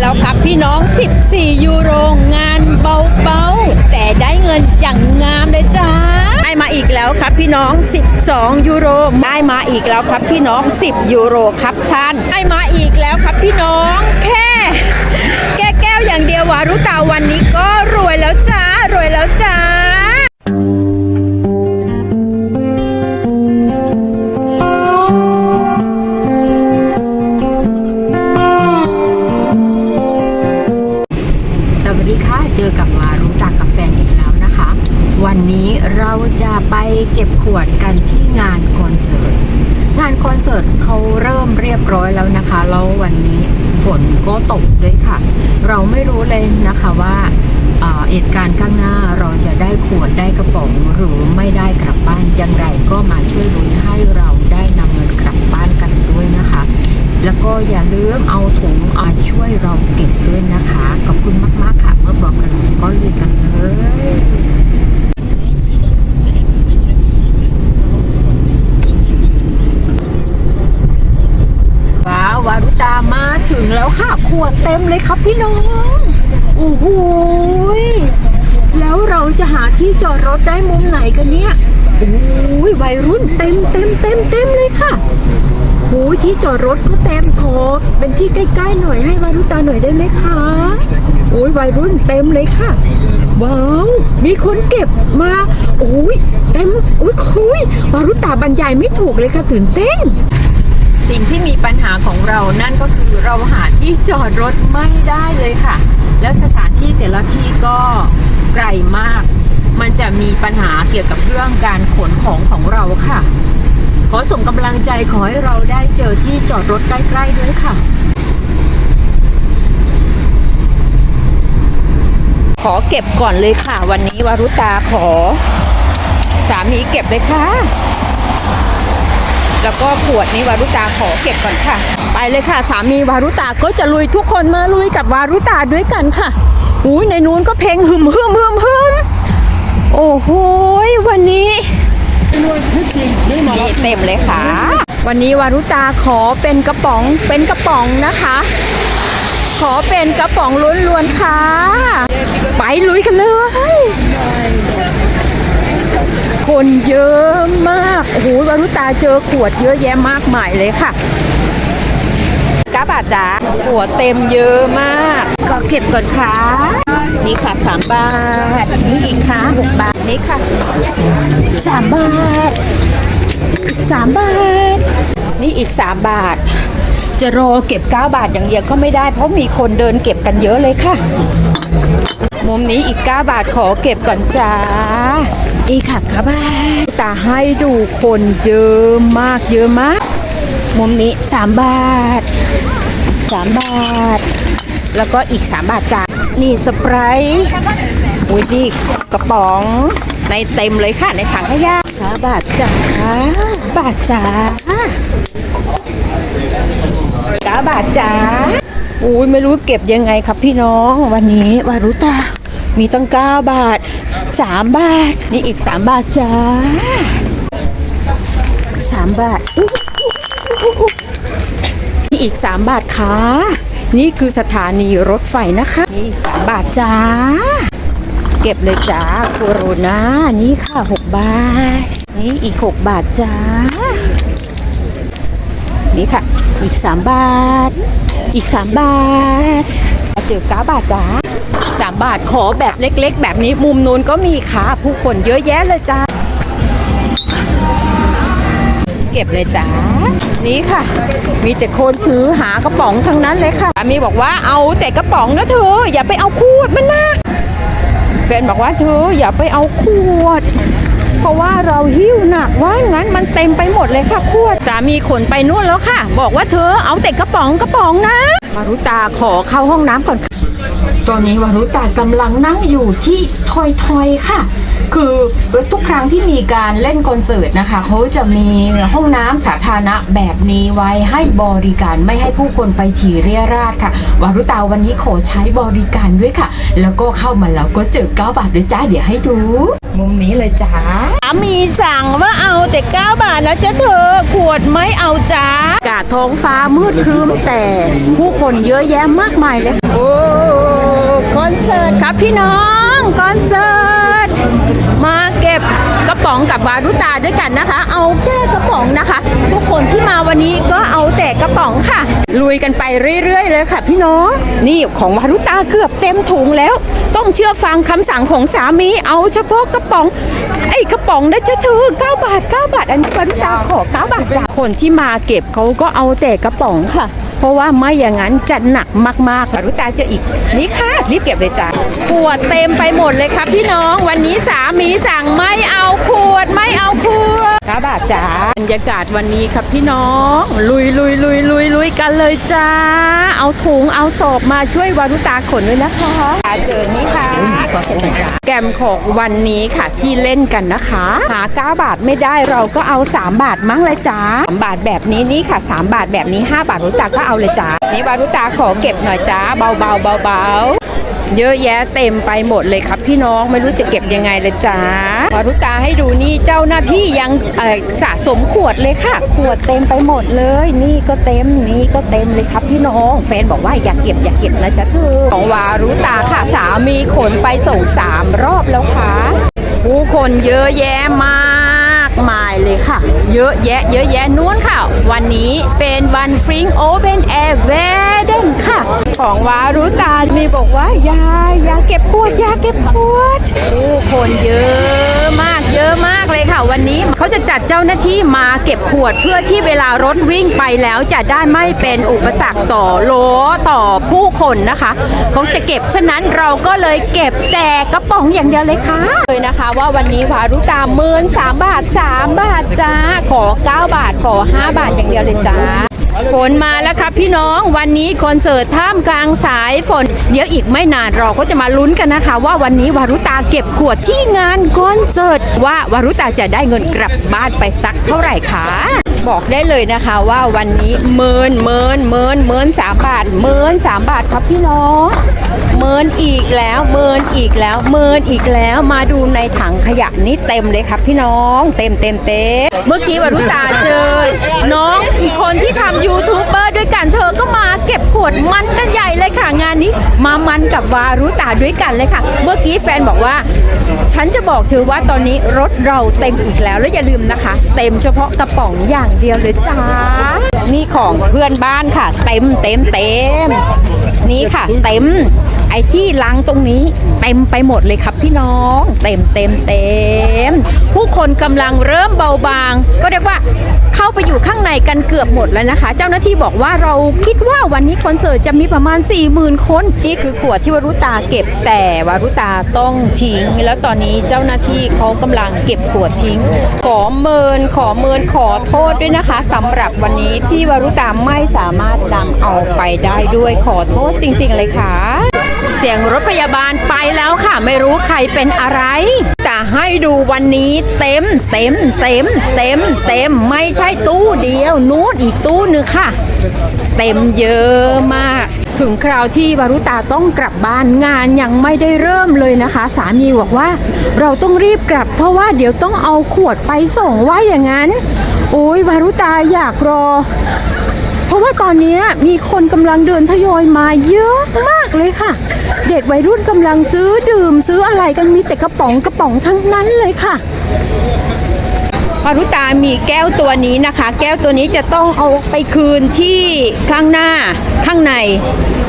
แล้วครับพี่น้อง 14 ยูโรงานเบาๆ แต่ได้เงินอย่างงามเลยจ้า ได้มาอีกแล้วครับพี่น้อง 12 ยูโร ได้มาอีกแล้วครับพี่น้อง 10 ยูโรครับท่าน ได้มาอีกแล้วครับพี่น้อง แค่แก้แก้วอย่างเดียววารุตาวันนี้ก็รวยแล้วจ้ารวยแล้วจ้า จะไปเก็บขวดกันที่งานคอนเสิร์ต งานคอนเสิร์ตเขาเริ่มเรียบร้อยแล้วนะคะ แล้ววันนี้ฝนก็ตกด้วยค่ะ เราไม่รู้เลยนะคะว่าเออเหตุการณ์ข้างหน้าเราจะได้ขวดได้กระป๋องหรือไม่ได้กลับบ้านอย่างไรก็มาช่วยลุ้นให้เราได้นำเงินกลับบ้านกันด้วยนะคะ แล้วก็อย่าลืมเอาถุงอาช่วยเราเก็บด้วยนะคะ ขอบคุณมาก ๆ ค่ะ เมื่อบอกกันแล้วก็ลุยกันเลย วารุตามาถึงแล้วค่ะขวดเต็มเลยครับพี่น้องโอ้โหแล้วเราจะหาที่จอดรถได้มุมไหนกันเนี่ยโอ้ยวัยรุ่นเต็มเต็มเต็มเต็มเลยค่ะโอ้ยที่จอดรถก็เต็มขอเป็นที่ใกล้ๆหน่อยให้วารุตาหน่อยได้ไหมคะโอ้ยวัยรุ่นเต็มเลยค่ะว้าวมีคนเก็บมาโอ้ยเต็มโอ้ยคุยวารุตาบรรยายไม่ถูกเลยค่ะตื่นเต้น สิ่งที่มีปัญหาของเรานั่นก็คือเราหาที่จอดรถไม่ได้เลยค่ะ แล้วสถานที่แต่ละที่ก็ไกลมาก มันจะมีปัญหาเกี่ยวกับเรื่องการขนของของเราค่ะ ขอส่งกำลังใจขอให้เราได้เจอที่จอดรถใกล้ๆด้วยค่ะ ขอเก็บก่อนเลยค่ะ วันนี้วารุตาขอ สามีเก็บเลยค่ะ แล้วก็ขวดนี้วารุตาขอเก็บก่อนค่ะ ไปเลยค่ะ สามีวารุตาก็จะลุยทุกคนมาลุยกับวารุตาด้วยกันค่ะอุ้ยในนู้นก็เพลงหึมหึมหึมหึมโอ้โหวันนี้นี่เต็มเลยค่ะ วันนี้วารุตาขอเป็นกระป๋องเป็นกระป๋องนะคะ ขอเป็นกระป๋องล้วนๆค่ะ ไปลุยกันเลย คนเยอะมากโอ้โหวารุตาเจอขวดเยอะแยะมากมายเลยค่ะกาบาทจ๋าขวดเต็มเยอะมาก ก็เก็บก่อนค่ะ นี่ค่ะสามบาท นี่อีกค่ะหกบาท นี่ค่ะสามบาท อีกสามบาท นี่อีกสามบาท จะรอเก็บ 9 บาทอย่างเดียวก็ไม่ได้ เพราะมีคนเดินเก็บกันเยอะเลยค่ะ มุมนี้อีก 9 บาทขอเก็บก่อนจ้า อีกค่ะครับบาทตาให้ดูคนเยอะมากเยอะมาก มุมนี้ 3 บาท 3 บาท แล้วก็อีก 3 บาทจ้านี่สไปรท์อุ้ยนี่กระป๋องในเต็มเลยค่ะในถังขยะค่ะบาทจ้าบาทจ้าก้าบาทจ้าอุ้ยไม่รู้เก็บยังไงครับพี่น้องวันนี้วารุตามีตั้งเก้าบาท สามบาท นี่อีกสามบาทจ้าสามบาทอุ๊ยอุ๊ยอุ๊ยนี่อีกสามบาทค่ะ นี่คือสถานีรถไฟนะคะ นี่สามบาทจ้า เก็บเลยจ้าโคโรนานี่ค่ะหกบาท นี่อีกหกบาทจ้า นี่ค่ะ อีก3บาท อีก3บาทเจอก้าบาทจ้า สามบาทขอแบบเล็กๆ แบบนี้มุมนู้นก็มีค่ะผู้คนเยอะแยะเลยจ้าเก็บเลยจ้านี่ค่ะ มีแต่คนถือหากระป๋องทั้งนั้นเลยค่ะสามีบอกว่าเอาแต่กระป๋องนะเธอ อย่าไปเอาขวดมันนักแฟนบอกว่าเธออย่าไปเอาขวด เพราะว่าเราหิ้วหนักว่างั้นมันเต็มไปหมดเลยค่ะขวดสามีขนไปนู่นแล้วค่ะ บอกว่าเธอเอาแต่กระป๋องกระป๋องนะวารุตาขอเข้าห้องน้ำก่อนค่ะ ตอนนี้วารุตากำลังนั่งอยู่ที่ทอยทอยค่ะ คือทุกครั้งที่มีการเล่นคอนเสิร์ตนะคะเขาจะมีห้องน้ำสาธารณะแบบนี้ไว้ให้บริการไม่ให้ผู้คนไปฉี่เรียราดค่ะวารุตาวันนี้ขอใช้บริการด้วยค่ะ แล้วก็เข้ามาแล้วก็เจอ9บาทด้วยจ้าเดี๋ยวให้ดู มุมนี้เลยจ้ามีสั่งว่าเอาแต่9บาทนะจ๊ะเธอขวดไม่เอาจ้ากาดท้องฟ้ามืดครึ้มแต่ผู้คนเยอะแยะมากมายเลยโอ้คอนเสิร์ตครับพี่น้องคอนเสิร์ตมาเก็บกระ ป๋องกับวารุตาด้วยกันนะคะ เอาแค่กระป๋องนะคะ ทุกคนที่มาวันนี้ก็เอาแต่กระป๋องค่ะ ลุยกันไปเรื่อยๆ เลยค่ะ พี่น้องนี่ของวารุตาเกือบเต็มถุงแล้ว ต้องเชื่อฟังคำสั่งของสามีเอาเฉพาะกระป๋องไอ้กระป๋องนะจะถือ9บาท9บาทอันนี้วารุตาขอ9บาทจากคนที่มาเก็บเขาก็เอาแต่กระป๋องค่ะเพราะว่าไม่อย่างนั้นจะหนักมากๆวารุตาจะอีกนี่ค่ะรีบเก็บเลยจ้ะขวดเต็มไปหมดเลยครับพี่น้องวันนี้สามีสั่งไม่เอาข วดไม่เอาขวดครับบาทจ๋าบรรยากาศวันนี้ครับพี่น้อง ลุยลุยลุยลุยลุยกันเลยจ้า เอาถุงเอาศพมาช่วยวารุตาขนด้วยนะคะเจอนี่ค่ะขอเก็บหน่อยจ้าแกมของวันนี้ค่ะที่เล่นกันนะคะ หา 9 บาทไม่ได้เราก็เอา 3 บาทมั้งเลยจ้า3บาทแบบนี้นี่ค่ะ 3 บาทแบบนี้ 5 บาทวารุตาก็เอาเลยจ้านี่วารุตาขอเก็บหน่อยจ้าเบาเบาเบาเบาๆ เยอะแยะเต็มไปหมดเลยครับพี่น้องไม่รู้จะเก็บยังไงเลยจ้าวารุตาให้ดูนี่เจ้าหน้าที่ยังเอ่อสะสมขวดเลยค่ะ ขวดเต็มไปหมดเลย นี่ก็เต็มนี่ก็เต็มเลยครับพี่น้องแฟนบอกว่าอย่าเก็บอย่าเก็บนะจ๊ะเธอของวารุตาค่ะสามีขนไปส่งสามรอบแล้วค่ะผู้คนเยอะแยะมากมายเลยค่ะ เยอะแยะ เยอะแยะนู้นค่ะ วันนี้เป็นวันฟริงโอเ n นแอร์เวเดนค่ะ ของวารุตา มีบอกว่ายายาเก็บขวดยาเก็บขวดผู้คนเยอะมากเยอะมากเลยค่ะ วันนี้เขาจะจัดเจ้าหน้าที่มาเก็บขวดเพื่อที่เวลารถวิ่งไปแล้วจะได้ไม่เป็นอุปสรรคต่อโลต่อผู้คนนะคะเขาจะเก็บฉะนั้นเราก็เลยเก็บแต่กระป๋องอย่างเดียวเลยค่ะเลยนะคะ ว่าวันนี้วารุตาเมินสามบาทสามบาทจ้าขอ9บาทขอ5บาทอย่างเดียวเลยจ้า ฝนมาแล้วครับพี่น้องวันนี้คอนเสิร์ตท่ามกลางสายฝน เดี๋ยวอีกไม่นานเราก็จะมาลุ้นกันนะคะ ว่าวันนี้วารุตาเก็บขวดที่งานคอนเสิร์ตว่าวารุตาจะได้เงินกลับบ้านไปสักเท่าไหร่คะ บอกได้เลยนะคะว่าวันนี้เมินเมินเมินเมินสามบาทเมินสามบาทครับพี่น้องเมินอีกแล้วเมินอีกแล้วเมินอีกแล้วมาดูในถังขยะนี่เต็มเลยครับพี่น้องเต็มเต็มเต็มเมื่อกี้วรุตาเจอน้องอีกคนที่ทำยูทูบเบอร์ ขวดมันกันใหญ่เลยค่ะงานนี้ มามันกับวารุตาด้วยกันเลยค่ะ เมื่อกี้แฟนบอกว่า ฉันจะบอกเธอว่าตอนนี้รถเราเต็มอีกแล้วแล้วอย่าลืมนะคะ เต็มเฉพาะกระป๋องอย่างเดียวเลยจ้า นี่ของเพื่อนบ้านค่ะ เต็มเต็มเต็มนี่ค่ะ เต็มไอ้ที่ล้างตรงนี้ ต็มไปหมดเลยครับพี่น้อง เต็มเต็มเต็มผู้คนกำลังเริ่มเบาบาง ก็เรียกว่าเข้าไปอยู่ข้างในกันเกือบหมดแล้วนะคะ เจ้าหน้าที่บอกว่าเราคิดว่าวันนี้คอนเสิร์ตจะมีประมาณ 4 0,000 คนนี่คือขวดที่วารุตาเก็บแต่วารุตาต้องทิ้ง แล้วตอนนี้เจ้าหน้าที่เขากำลังเก็บขวดทิ้ง ขอเมินขอเมินขอโทษด้วยนะคะสำหรับวันนี้ที่วารุตาไม่สามารถนำเอาไปได้ด้วยขอโทษจริง ๆ เลยค่ะ เสียงรถพยาบาลไปแล้วค่ะ ไม่รู้ใครเป็นอะไรแต่ให้ดูวันนี้เต็มเต็มเต็มเต็มเต็มไม่ใช่ตู้เดียวนู้นอีกตู้หนึงค่ะ เต็มเยอะมาก ถึงคราวที่วารุตาต้องกลับบ้านงานยังไม่ได้เริ่มเลยนะคะ สามีบอกว่า เราต้องรีบกลับ เพราะว่าเดี๋ยวต้องเอาขวดไปส่งว่าอย่างนั้น โอ้ยวารุตาอยากรอ ราะว่าตอนนี้มีคนกำลังเดินทยอยมาเยอะมากเลยค่ะ เด็กวัยรุ่นกำลังซื้อดื่ม ซื้ออะไรกันมีแต่กระป๋องกระป๋องทั้งนั้นเลยค่ะพารุตามีแก้วตัวนี้นะคะ แก้วตัวนี้จะต้องเอาไปคืนที่ข้างหน้าข้างใน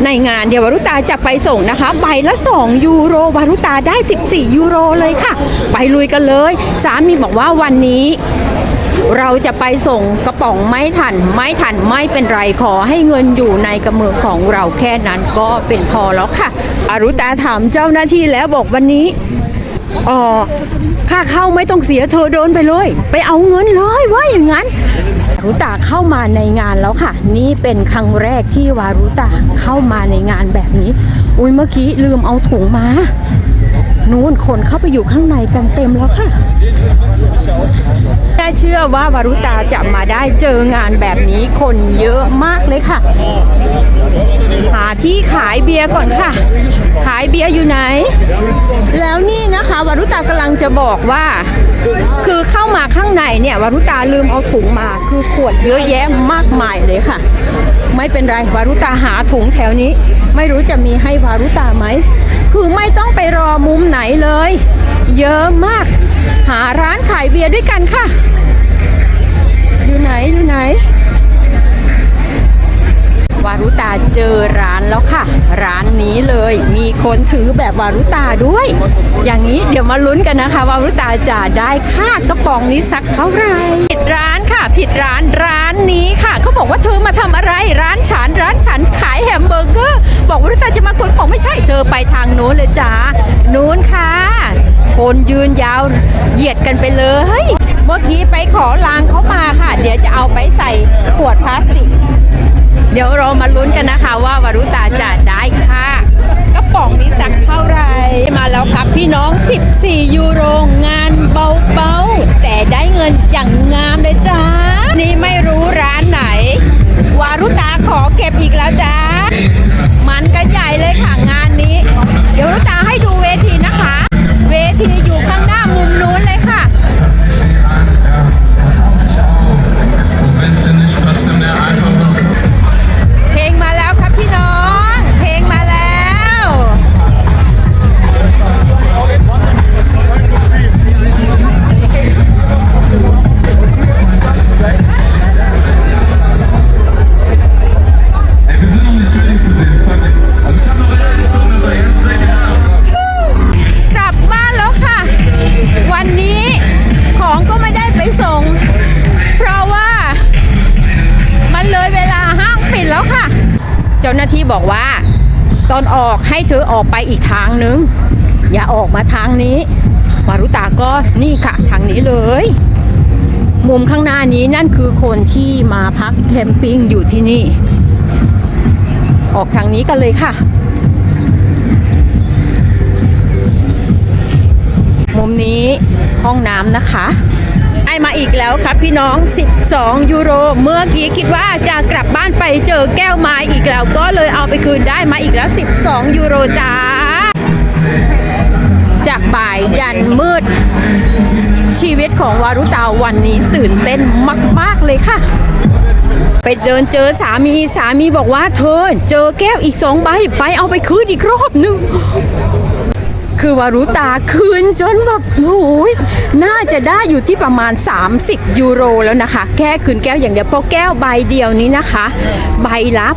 ในงานเดี๋ยววารุตาจะไปส่งนะคะ ใบละ 2 ยูโรวารุตาได้ 14 ยูโรเลยค่ะ ไปลุยกันเลย สามีบอกว่าวันนี้ เราจะไปส่งกระป๋องไม่ทัน ไม่ทันไม่เป็นไรขอให้เงินอยู่ในกระมือของเราแค่นั้นก็เป็นพอแล้วค่ะอารุตาถามเจ้าหน้าที่แล้วบอกวันนี้อ๋อค่าเข้าไม่ต้องเสียเธอเดินไปเลย ไปเอาเงินเลยว่าอย่างนั้นวารุตาเข้ามาในงานแล้วค่ะ นี่เป็นครั้งแรกที่วารุตาเข้ามาในงานแบบนี้ อุ้ยเมื่อกี้ลืมเอาถุงมา นู้นคนเข้าไปอยู่ข้างในกันเต็มแล้วค่ะ น่าเชื่อว่าวารุตาจะมาได้เจองานแบบนี้คนเยอะมากเลยค่ะ หาที่ขายเบียร์ก่อนค่ะ ขายเบียร์อยู่ไหน แล้วนี่นะคะวารุตากำลังจะบอกว่า คือเข้ามาข้างในเนี่ยวารุตาลืมเอาถุงมา คือขวดเยอะแยะมากมายเลยค่ะ ไม่เป็นไรวารุตาหาถุงแถวนี้ ไม่รู้จะมีให้วารุตาไหมคือไม่ต้องไปรอมุมไหนเลย เยอะมาก หาร้านขายเบียร์ด้วยกันค่ะ ไหนอยู่ไหน วารุตาเจอร้านแล้วค่ะ ร้านนี้เลยมีคนถือแบบวารุตาด้วย อย่างนี้เดี๋ยวมาลุ้นกันนะคะ วารุตาจะได้ค่ากระป๋องนี้สักเท่าไหร่ผิดร้านค่ะ ผิดร้านร้านนี้ค่ะเขาบอกว่าเธอมาทำอะไรร้านฉันร้านฉันขายแฮมเบอร์เกอร์บอกวารุตาจะมากดของไม่ใช่เธอไปทางโน้นเลยจ้านู้นค่ะคนยืนยาวเหยียดกันไปเลย เมื่อกี้ไปขอลางเขามาค่ะ เดี๋ยวจะเอาไปใส่ขวดพลาสติก เดี๋ยวเรามาลุ้นกันนะคะว่าวารุตาจะได้ค่ากระป๋องนี้สักเท่าไหร่มาแล้วครับพี่น้อง 14 ยูโรงานเบาๆ แต่ได้เงินอย่างงามเลยจ้า นี่ไม่รู้ร้านไหน วารุตาขอเก็บอีกแล้วจ้า มันกันใหญ่เลยค่ะงานนี้ เดี๋ยวรุตาให้ดูเวทีนะคะ เวทีอยู่ข้างหน้ามุมนู้นเลยค่ะ Thank you. ที่บอกว่า ตอนออกให้เธอออกไปอีกทางนึง อย่าออกมาทางนี้วารุตาก็นี่ค่ะ ทางนี้เลย มุมข้างหน้านี้นั่นคือคนที่มาพักแคมปิ้งอยู่ที่นี่ ออกทางนี้กันเลยค่ะ มุมนี้ห้องน้ำนะคะ ได้มาอีกแล้วครับพี่น้อง 12 ยูโร เมื่อกี้คิดว่าจะกลับบ้านไปเจอแก้วไม้อีกแล้ว ก็เลยเอาไปคืนได้มาอีกแล้ว 12 ยูโรจ้า จากบ่ายยันมืด ชีวิตของวารุตาวันนี้ตื่นเต้นมาก ๆ เลยค่ะไปเดินเจอสามีสามีบอกว่าเธอเจอแก้วอีกสองใบไปเอาไปคืนอีกรอบหนึง คือวารุตาคืนจนแบบโอ้ยน่าจะได้อยู่ที่ประมาณ 30 ยูโรแล้วนะคะ แค่คืนแก้วอย่างเดียวเพราะแก้วใบเดียวนี้นะคะ ใบละ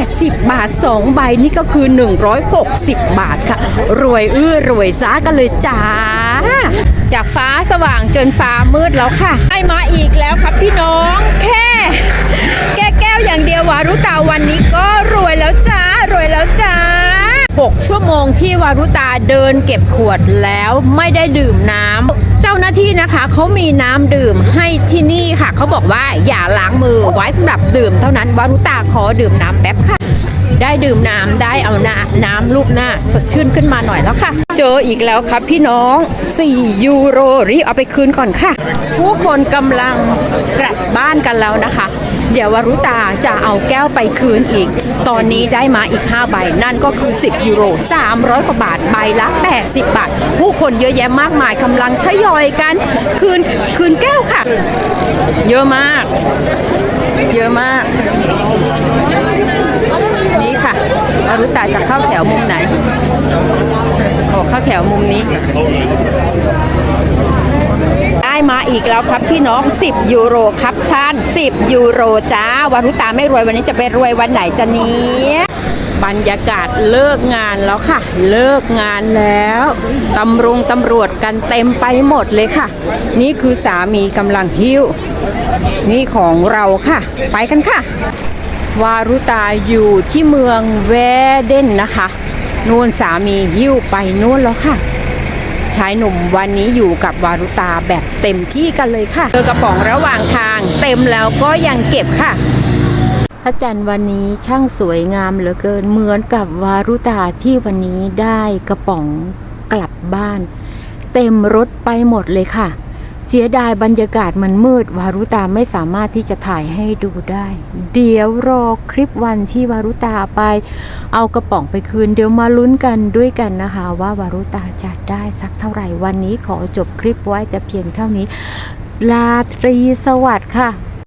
80 บาท 2 ใบนี่ก็คือ 160 บาทค่ะ รวยอื้อรวยซ้ากันเลยจ้า จากฟ้าสว่างจนฟ้ามืดแล้วค่ะได้มาอีกแล้วครับพี่น้องแค่แก้แก้วอย่างเดียววารุตาวันนี้ก็รวยแล้วจ้ารวยแล้วจ้า 6 ชั่วโมงที่วารุตาเดินเก็บขวดแล้วไม่ได้ดื่มน้ำ เจ้าหน้าที่นะคะเขามีน้ำดื่มให้ที่นี่ค่ะ เขาบอกว่าอย่าล้างมือไว้สำหรับดื่มเท่านั้นวารุตาขอดื่มน้ำแป๊บค่ะ ได้ดื่มน้ำได้เอาน้ำน้ำลูบหน้าสดชื่นขึ้นมาหน่อยแล้วค่ะ เจออีกแล้วครับพี่น้อง 4 ยูโรรีบเอาไปคืนก่อนค่ะ ผู้คนกำลังกลับบ้านกันแล้วนะคะ เดี๋ยววรุตาจะเอาแก้วไปคืนอีก ตอนนี้ได้มาอีก 5 ใบ นั่นก็คือ 10 ยูโร 300 กว่าบาท ใบละ 80 บาท ผู้คนเยอะแยะมากมายกำลังทยอยกัน คืนคืนแก้วค่ะ เยอะมาก เยอะมาก นี่ค่ะวรุตาจะเข้าแถวมุมไหนโอ้เข้าแถวมุมนี้ มาอีกแล้วครับพี่น้อง 10 ยูโรครับท่าน 10 ยูโรจ้าวารุตาไม่รวยวันนี้จะไปรวยวันไหนจะเนี้ยบรรยากาศเลิกงานแล้วค่ะ เลิกงานแล้วตำรงตำรวจกันเต็มไปหมดเลยค่ะ นี่คือสามีกำลังหิ้ว นี่ของเราค่ะ ไปกันค่ะ วารุตาอยู่ที่เมืองแวเดนนะคะ นู่นสามีหิ้วไปนู่นแล้วค่ะ ชายหนุ่มวันนี้อยู่กับวารุตาแบบเต็มที่กันเลยค่ะเจอกระป๋องระหว่างทาง เต็มแล้วก็ยังเก็บค่ะพระจันทร์วันนี้ช่างสวยงามเหลือเกินเหมือนกับวารุตาที่วันนี้ได้กระป๋องกลับบ้าน เต็มรถไปหมดเลยค่ะ เสียดายบรรยากาศมันมืด วารุตาไม่สามารถที่จะถ่ายให้ดูได้ เดี๋ยวรอคลิปวันที่วารุตาไป เอากระป๋องไปคืน เดี๋ยวมาลุ้นกันด้วยกันนะคะ ว่าวารุตาจะได้สักเท่าไหร่วันนี้ขอจบคลิปไว้แต่เพียงเท่านี้ลาตรีสวัสดิ์ค่ะ